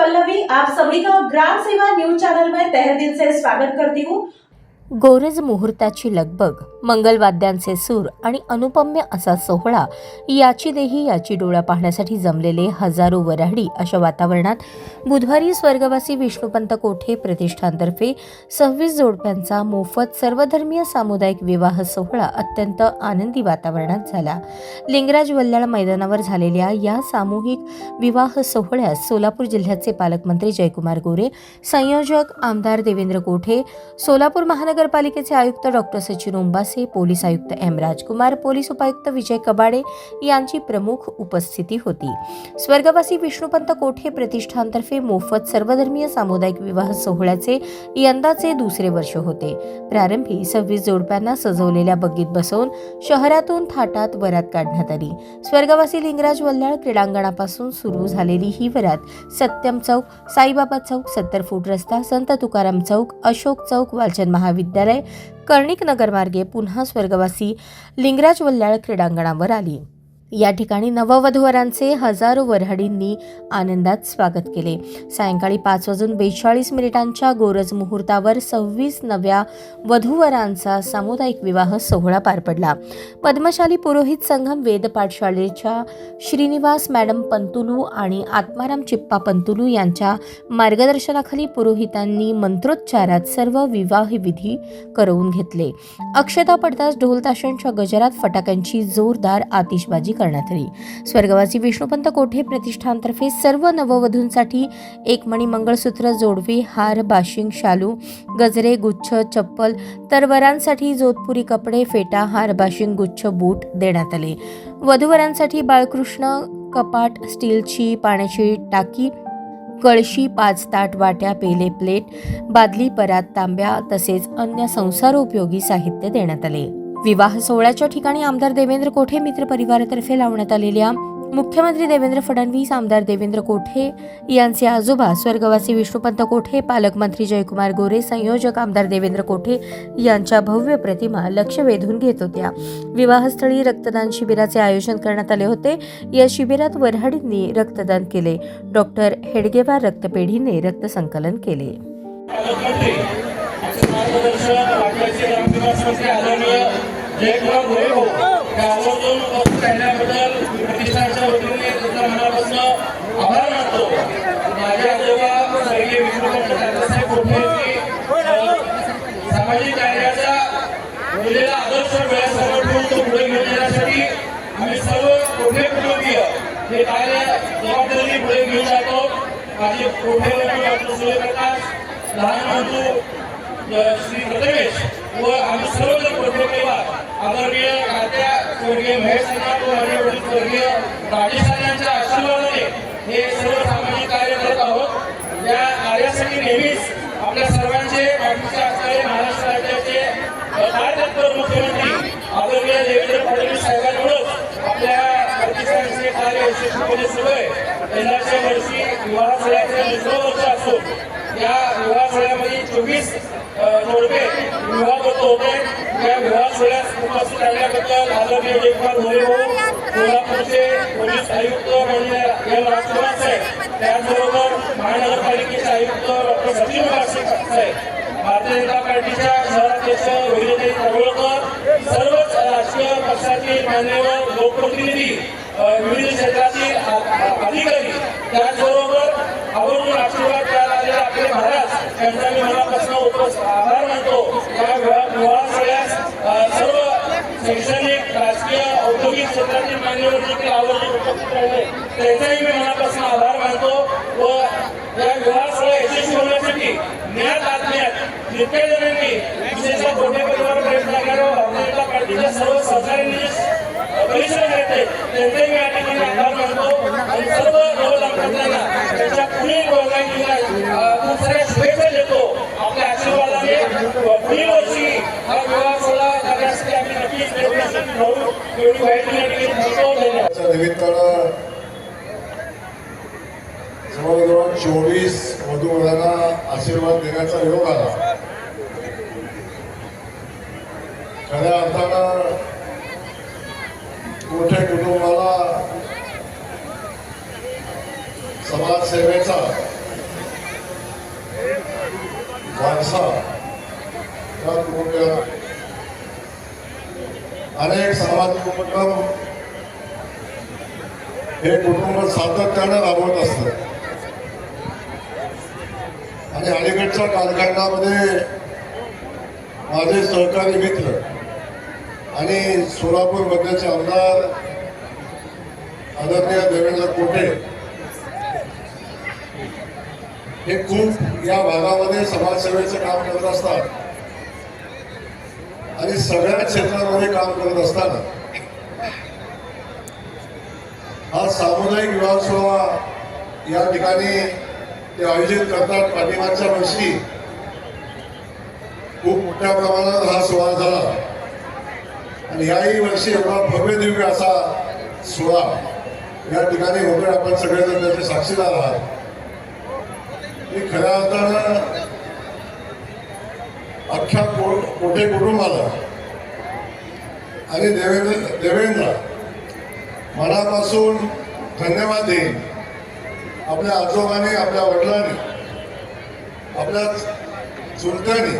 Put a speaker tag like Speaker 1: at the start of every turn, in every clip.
Speaker 1: पल्लवी आप सभी का ग्राम सेवा न्यूज चैनल में तहे दिल से स्वागत करती हूँ।
Speaker 2: गोरज मुहूर्ताची लगबग मंगलवाद्यांचे सूर आणि अनुपम्य असा सोहळा याची देही याची डोळा पाहण्यासाठी जमलेले हजारो वऱ्हाडी अशा वातावरणात बुधवारी स्वर्गवासी विष्णुपंत कोठे प्रतिष्ठानतर्फे सव्वीस जोडप्यांचा मोफत सर्वधर्मीय सामुदायिक विवाह सोहळा अत्यंत आनंदी वातावरणात झाला. लिंगराज वल्ल्याळ मैदानावर झालेल्या या सामूहिक विवाह सोहळ्यास सोलापूर जिल्ह्याचे पालकमंत्री जयकुमार गोरे संयोजक आमदार देवेंद्र कोठे सोलापूर महानगर महानगरपालिकेचे आयुक्त डॉक्टर सचिन उंबासे पोलीस आयुक्त एम. राजकुमार पोलीस उपायुक्त विजय कबाडे यांची प्रमुख उपस्थिती होती. स्वर्गवासी विष्णुपंत कोठे प्रतिष्ठानतर्फे मोफत सर्वधर्मीय सामुदायिक विवाह सोहळ्याचे यंदाचे दुसरे वर्ष होते. प्रारंभी सव्वीस जोडप्यांना सजवलेल्या बग्गीत बसवून शहरातून थाटात वरात काढण्यात आली. स्वर्गवासी लिंगराज वल्ल्याळ क्रीडांगणापासून सुरू झालेली ही वरात सत्यम चौक साईबाबा चौक सत्तर फूट रस्ता संत तुकाराम चौक अशोक चौक वालचंद महाविद्यालय कर्णिक नगरमार्गे पुन्हा स्वर्गवासी लिंगराज वल्ल्याळ क्रीडांगणावर आली. या ठिकाणी नववधूवरांचे हजारो वऱ्हाडींनी आनंदात स्वागत केले. सायंकाळी पाच वाजून बेचाळीस मिनिटांच्या गोरज मुहूर्तावर सव्वीस नव्या वधूवरांचा सामुदायिक विवाह सोहळा पार पडला. पद्मशाली पुरोहित संघम वेद पाठशाळेच्या श्रीनिवास मॅडम पंतुलू आणि आत्माराम चिप्पा पंतुलू यांच्या मार्गदर्शनाखाली पुरोहितांनी मंत्रोच्चारात सर्व विवाह विधी करवून घेतले. अक्षता पडताच ढोलताशांच्या गजरात फटाक्यांची जोरदार आतिषबाजी करण्यात आली. स्वर्गवासी विष्णुपंत कोठे प्रतिष्ठानतर्फे सर्व नववधूंसाठी एक मणी मंगळसूत्र जोडवी हार बाशिंग शालू गजरे गुच्छ चप्पल तर वरांसाठी जोधपुरी कपडे फेटा हार बाशिंग गुच्छ बूट देण्यात आले. वधूवरांसाठी बाळकृष्ण कपाट स्टीलची पाण्याची टाकी कळशी पाच ताट वाट्या पेले प्लेट बादली परात तांब्या तसेच अन्य संसारोपयोगी साहित्य देण्यात आले. विवाह सोहळ्याच्या ठिकाणी आमदार देवेंद्र कोठे मित्र परिवारातर्फे लावण्यात आलेल्या मुख्यमंत्री देवेंद्र फडणवीस आमदार देवेंद्र कोठे यांचे आजोबा स्वर्गवासी विष्णुपंत कोठे पालकमंत्री जयकुमार गोरे संयोजक आमदार देवेंद्र कोठे यांच्या भव्य प्रतिमा लक्ष वेधून घेत होत्या. विवाहस्थळी रक्तदान शिबिराचे आयोजन करण्यात आले होते. या शिबिरात वऱ्हाडींनी रक्तदान केले. डॉक्टर हेडगेवार रक्तपेढीने रक्तसंकलन केले.
Speaker 3: मार्गदर्शक राज्याचे ग्रामविकास मंत्री आदरणीय जयकुमार गोरे भाऊ त्या आवर्जून उपस्थित राहिल्याबद्दल प्रतिष्ठानच्या वतीने तुमच्या मनापासून आभार मानतो माझे आजोबा स्वर्गीय विष्णुपंत तात्यासाहेब कोठे यांनी सामाजिक कार्याचा दिलेला आदर्श डोळ्यासमोर ठेवून तो पुढे घेऊन येण्यासाठी आम्ही सर्व कोठे कुटुंबीय हे कार्य जबाबदारी पुढे घेऊन जातो माझे कोठे डॉक्टर सूर्यप्रकाश लहान बंधू श्री गणेश व आम्ही सर्वजण कोठे परिवार आदरणीय तात्या स्वर्गीय महेश अण्णा व वडील स्वर्गीय राजेश अण्णांच्या आशीर्वादाने हे सर्व सामाजिक कार्य करत आहोत या कार्यासाठी नेहमीच आपल्या सर्वांचे पाठीचे असणारे महाराष्ट्र राज्याचे अ, कार्यतत्पर मुख्यमंत्री आदरणीय देवेंद्र फडणवीस साहेबांमुळेच आपल्या प्रतिष्ठानचे कार्य यशस्वीपणे सुरू आहे यंदाच्या वर्षी विवाह सोहळ्याचे दुसरं वर्ष असून या विवाह सोहळ्यामध्ये चोवीस जोडपे विवाह करतो होते या विवाह सोहळ्यास उपस्थित राहिल्याबद्दल आदरणीय जयकुमार मोरे भाऊ कोल्हापूरचे पोलीस आयुक्त माननीय एम राजकुमार साहेब त्याचबरोबर महानगरपालिकेचे आयुक्त डॉक्टर सचिन वासे साहेब भारतीय जनता पार्टीच्या शहराध्यक्ष रोहिणी तडवळकर सर्वच राजकीय पक्षातील मान्यवर लोकप्रतिनिधी अ, विविध क्षेत्रातील आ- आ- अधिकारी त्याचबरोबर आवर्जून आशीर्वाद द्यायला आलेले आपले महाराज यांचा मी मनापासून उपस्थित आभार मानतो या विवाह विवाह सोहळ्यास अ, सर्व शैक्षणिक राजकीय औद्योगिक क्षेत्रातील मान्यवर देखील आवर्जून उपस्थित राहिले त्यांचाही मी मनापासून आभार मानतो व या विवाह सोहळा यशस्वी होण्यासाठी ज्ञात आत्म्यात जितक्या जणांनी विशेषतः कोठे परिवार प्रयत्न करणाऱ्या भारतीय पार्टीच्या सर्व सहकाऱ्यांनी परिश्रम घेतले त्यांचाही मी या ठिकाणी आभार मानतो. आणि सर्व नवदंपत्यांना त्यांच्या पुढील वर्गांना खूप साऱ्या शुभेच्छा देतो. आपल्या आशीर्वादाने पुढील वर्षी हा विवाह सोहळा करण्यासाठी आम्ही नक्कीच प्रयत्न राहू एवढी माहिती या ठिकाणी धन्यवाद.
Speaker 4: त्या निमित्तानं जवळजवळ चोवीस वधूवरांना आशीर्वाद देण्याचा योग आला. खऱ्या अर्थानं मोठ्या कुटुंबाला समाजसेवेचा वारसा अनेक सामाजिक उपक्रम हे कुटुंब सातत्यानं राबवत असतं. आणि अलीकडच्या कालखंडामध्ये माझे सहकारी मित्र आणि सोलापूर मधल्याचे आमदार आदरणीय देवेंद्र कोटे हे खूप या भागामध्ये समाजसेवेचं काम करत असतात आणि सगळ्या क्षेत्रामध्ये काम करत असताना हा सामुदायिक विवाह सोहळा या ठिकाणी ते आयोजित करतात पाठिंबाच्या वर्षी. खूप मोठ्या प्रमाणात हा सोहळा झाला. आणि याही वर्षी एवढा भव्य दिव्य असा सोहळा या ठिकाणी होतोय. आपण सगळेजण त्याचे साक्षीदार आहात. मी खऱ्या अर्थानं अख्ख्या को कोठे कुटुंबाला आणि देवेंद्र देवेंद्र मनापासून धन्यवाद देईन. आपल्या आजोबांनी आपल्या वडिलांनी आपल्या चुलत्याने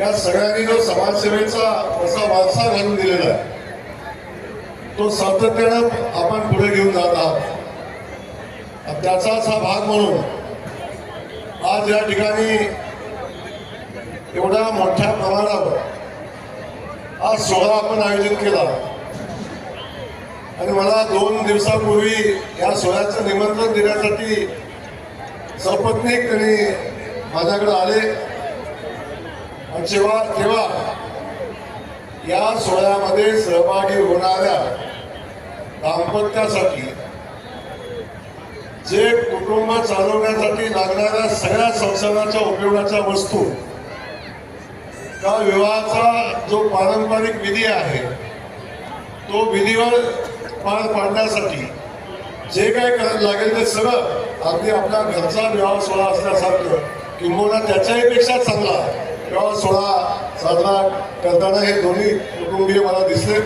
Speaker 4: या सगळ्यांनी जो समाजसेवेचा असा वारसा घालून दिलेला आहे तो सातत्यानं आपण पुढे घेऊन जात आहात. त्याचाच हा भाग म्हणून आज या ठिकाणी एवढ्या मोठ्या प्रमाणावर आज सोहळा आपण आयोजित केला. आणि मला दोन दिवसापूर्वी या सोहळ्याचं निमंत्रण देण्यासाठी सपत्नीक त्यांनी माझ्याकडे आले. आणि जेव्हा तेव्हा या सोहळ्यामध्ये सहभागी होणाऱ्या दाम्पत्यासाठी जे कुटुंब चालवण्यासाठी लागणाऱ्या सगळ्या संसाराच्या उपयोगाच्या वस्तू त्या विवाहाचा जो पारंपरिक विधी आहे तो विधीवर पार पाडण्यासाठी जे काय करायला लागेल ते सगळं अगदी आपल्या घरचा विवाह सोहळा असल्यासारखं किंबहुना त्याच्याही पेक्षा चांगला विवाह सोहळा साजरा करताना हे दोन्ही कुटुंबीय मला दिसले.